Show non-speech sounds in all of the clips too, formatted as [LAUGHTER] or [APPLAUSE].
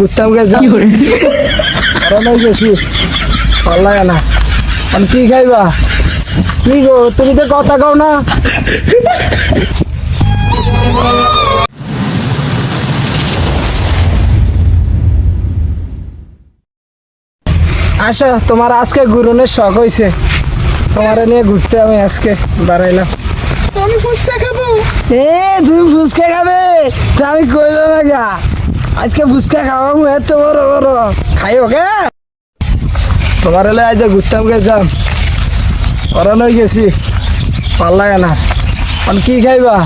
ঘুরতাম গেছি। করোনায় গেছি। ভালো লাগে না। আমি কি খাইবা? কি গো তুমি তো কথা কও না। আসো তোমার আজকে ঘুরনের শখ হয়েছে তোমার নিয়ে ঘুরতে আমি আজকে বাড়াইলাম। আমি ফুচকা খাব। এ তুমি ফুচকা খাবে? আমি কইলো না গা। আজকে ফুচকা খাওয়াবো এত বড় বড় খাইও কে তোমার এলে আজ ঘুরতাম গেছাম করানোই গেছি ভাল লাগে না এখন কি খাইবা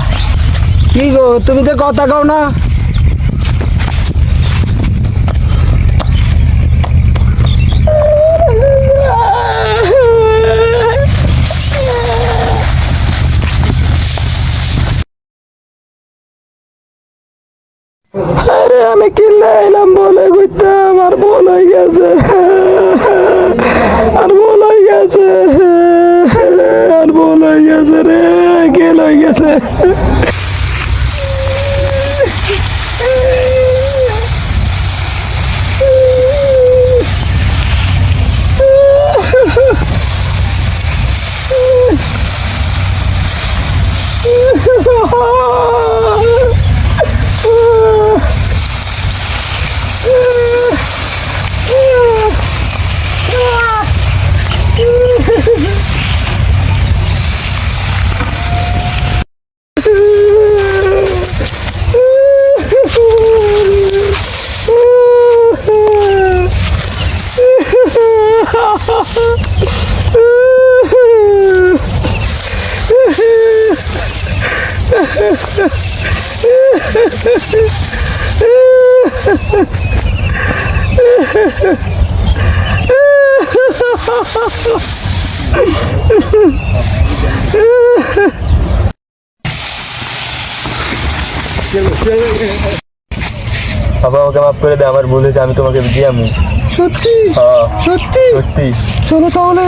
কি গো তুমি তো কথা কও না আরে আমি কিনলে এলাম বলে ঘুরতাম আর ভুল হয়ে গেছে আর ভুল হয়ে গেছে আর ভুল হয়ে গেছে রে গেল হয়ে গেছে বাবা আমাকে মাফ করে দে আমার ভুল হয়েছে আমি তোমাকে দিয়ে আমি। সত্যি? হ্যাঁ সত্যি? সত্যি। চলো তাহলে।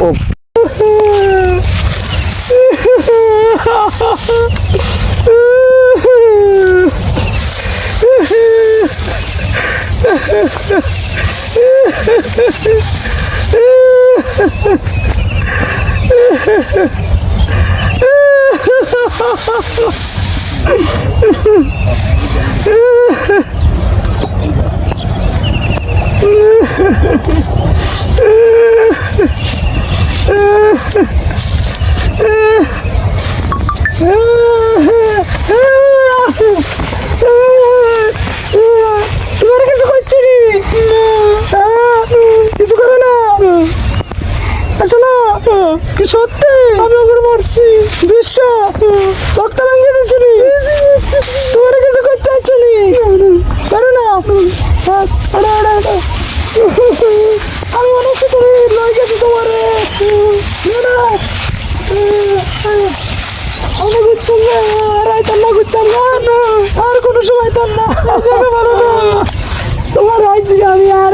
ও। [LAUGHS] সত্যি আমি মারছি বিশ্ব রক্ত ভেঙে দিয়েছিলি। তোমার কিছু করতে হচ্ছে নি। করে না আমি অনেক কিছু লয়ে গেছি তোমারে। না আমি ঘুরতাম না ঘুরতাম না, আর কোনো সময় তাম না। বলো তোমার আইছি আমি আর